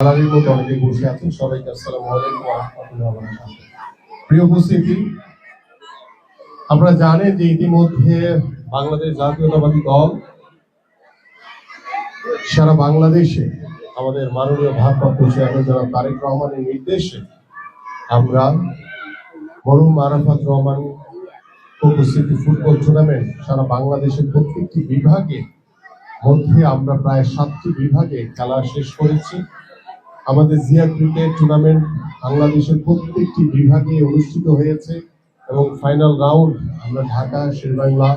গ্যালারির মধ্যে অনেকে বসে আছেন সবাইকে। প্রিয় উপস্থিতি যে ইতিমধ্যে বাংলাদেশ জাতীয়তাবাদী দল সারা বাংলাদেশে আমাদের মাননীয় ভারপ্রাপ্ত চেয়ারম্যান তারেক রহমানের নির্দেশে আমরা মরুম আরাফাত রহমান উপস্থিতি ফুটবল টুর্নামেন্ট সারা বাংলাদেশের প্রত্যেকটি বিভাগে মধ্যে আমরা প্রায় সাতটি বিভাগে খেলা শেষ করেছি আমাদের জিয়া ক্রিকেট টুর্নামেন্ট বাংলাদেশের প্রত্যেকটি বিভাগে অনুষ্ঠিত হয়েছে এবং ফাইনাল রাউন্ড আমরা ঢাকা, শেরবাংলা,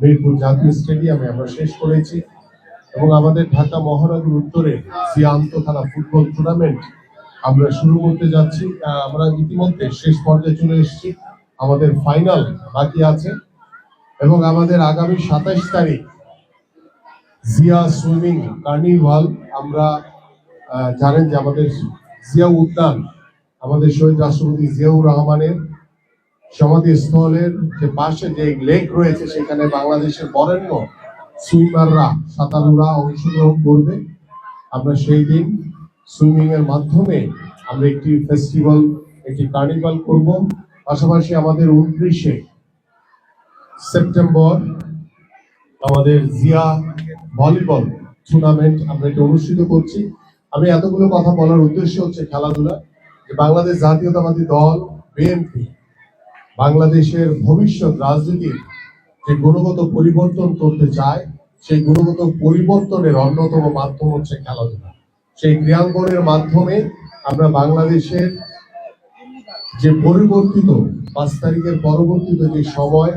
মিরপুর জাতীয় স্টেডিয়ামে আমরা শেষ করেছি। এবং আমাদের ঢাকা মহানগর উত্তরে জিয়া আন্তঃথানা ফুটবল টুর্নামেন্ট আমরা শুরু করতে যাচ্ছি। আমরা ইতিমধ্যে শেষ পর্যায়ে চলে এসেছি। আমাদের ফাইনাল বাকি আছে। এবং আমাদের আগামী সাতাইশ তারিখ জিয়া সুইমিং কার্নিভাল আমরা জানেন যে আমাদের জিয়া উদ্যান, আমাদের শহীদ রাষ্ট্রপতি জিয়াউর রহমানের সমাধি স্থলের যে পাশে যে লেক রয়েছে, সেখানে বাংলাদেশের বরেণ্য সুইমাররা সাঁতারুরা অংশগ্রহণ করবে। আমরা সেই দিন সুইমিং এর মাধ্যমে আমরা একটি ফেস্টিভ্যাল, একটি কার্নিভাল করব। পাশাপাশি আমাদের উনত্রিশে সেপ্টেম্বর আমাদের জিয়া ভলিবল টুর্নামেন্ট আমরা এটা অনুষ্ঠিত করছি। আমি এতগুলো কথা বলার উদ্দেশ্য হচ্ছে খেলাধুলা, যে বাংলাদেশ জাতীয়তাবাদী দল, বিএনপি, বাংলাদেশের ভবিষ্যৎ রাজনীতির যে গুণগত পরিবর্তন করতে চায়, সেই গুণগত পরিবর্তনের অন্যতম মাধ্যম হচ্ছে খেলাধুলা। সেই ক্রিয়াঙ্গনের মাধ্যমে আমরা বাংলাদেশের যে পরিবর্তিত, পাঁচ তারিখের পরবর্তীতে যে সময়,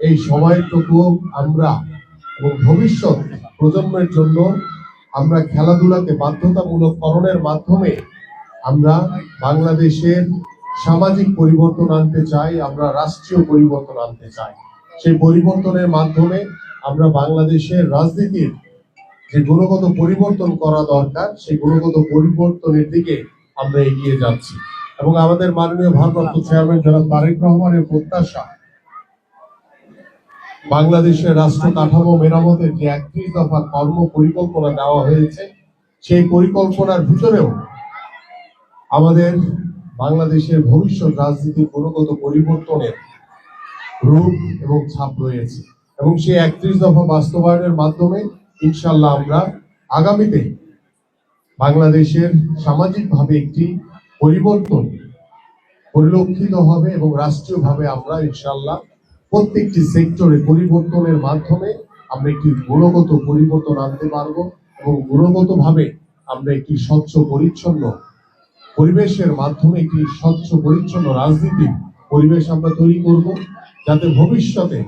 এই সময়টুকু আমরা এবং ভবিষ্যৎ প্রজন্মের জন্য আমরা খেলাধুলাকে বাধ্যতামূলক করণের মাধ্যমে আমরা বাংলাদেশের সামাজিক পরিবর্তন আনতে চাই, আমরা রাষ্ট্রীয় পরিবর্তন আনতে চাই। সেই পরিবর্তনের মাধ্যমে আমরা বাংলাদেশের রাজনীতির যে গুণগত পরিবর্তন করা দরকার, সেই গুণগত পরিবর্তনের দিকে আমরা এগিয়ে যাচ্ছি। এবং আমাদের মাননীয় ভারপ্রাপ্ত চেয়ারম্যান জনাব তারেক রহমানের প্রত্যাশা বাংলাদেশের রাষ্ট্র কাঠামো মেরামতের যে একত্রিশ দফা কর্ম পরিকল্পনা দেওয়া হয়েছে, সেই পরিকল্পনার ভিতরেও আমাদের বাংলাদেশের ভবিষ্যৎ রাজনীতির গুণগত পরিবর্তনের রূপ এবং ছাপ রয়েছে। এবং সেই একত্রিশ দফা বাস্তবায়নের মাধ্যমে ইনশাল্লাহ আমরা আগামীতে বাংলাদেশের সামাজিকভাবে একটি পরিবর্তন পরিলক্ষিত হবে এবং রাষ্ট্রীয়ভাবে আমরা ইনশাল্লাহ প্রত্যেকটি সেক্টরে পরিবর্তনের মাধ্যমে আমরা একটি গুণগত পরিবর্তন আনতে পারব এবং গুণগতভাবে আমরা একটি স্বচ্ছ পরিচ্ছন্ন পরিবেশের মাধ্যমে একটি স্বচ্ছ পরিচ্ছন্ন রাজনীতির পরিবেশ আমরা তৈরি করব, যাতে ভবিষ্যতে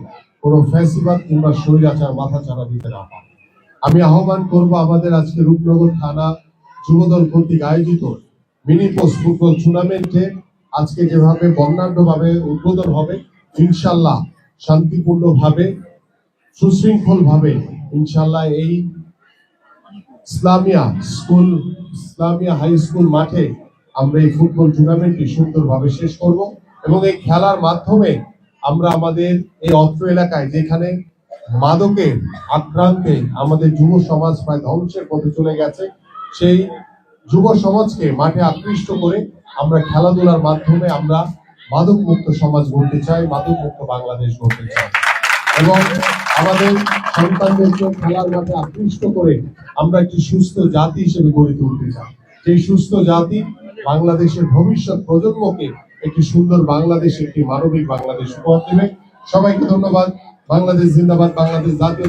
কোনো ফ্যাসিবাদ কিংবা স্বৈরাচার মাথা চাড়া দিতে না পারে। আমি আহ্বান করব আমাদের আজকে রূপনগর থানা যুবদল কর্তৃক আয়োজিত মিনি পোস্ট ফুটবল টুর্নামেন্টে আজকে যেভাবে বর্ণাঢ্যভাবে উদ্বোধন হবে ইনশাল্লাহ শান্তিপূর্ণভাবে সুশৃঙ্খল ভাবে ইনশাল্লাহ এই Islamia school, Islamia high school মাঠে আমরা এই ফুটবল টুর্নামেন্টটি সুন্দরভাবে শেষ করব এবং এই খেলার মাধ্যমে আমরা আমাদের এই অত্র এলাকায় যেখানে মাদকের আক্রান্তে আমাদের যুব সমাজ প্রায় ধ্বংসের পথে চলে গেছে, সেই যুব সমাজকে মাঠে আকৃষ্ট করে আমরা খেলাধুলার মাধ্যমে আমরা মাদক মুক্ত সমাজ গড়তে চাই মাদক মুক্ত বাংলাদেশ গড়তে চাই। এবং আমাদের সন্তানদেরকে খেলার মাঠে আকৃষ্ট করে আমরা একটি সুস্থ জাতি হিসেবে গড়ে তুলতে চাই। সেই সুস্থ জাতি বাংলাদেশের ভবিষ্যৎ প্রজন্মকে একটি সুন্দর বাংলাদেশ, একটি মানবিক বাংলাদেশ উপহার দেবে। সবাইকে ধন্যবাদ। বাংলাদেশ জিন্দাবাদ, বাংলাদেশ জাতীয়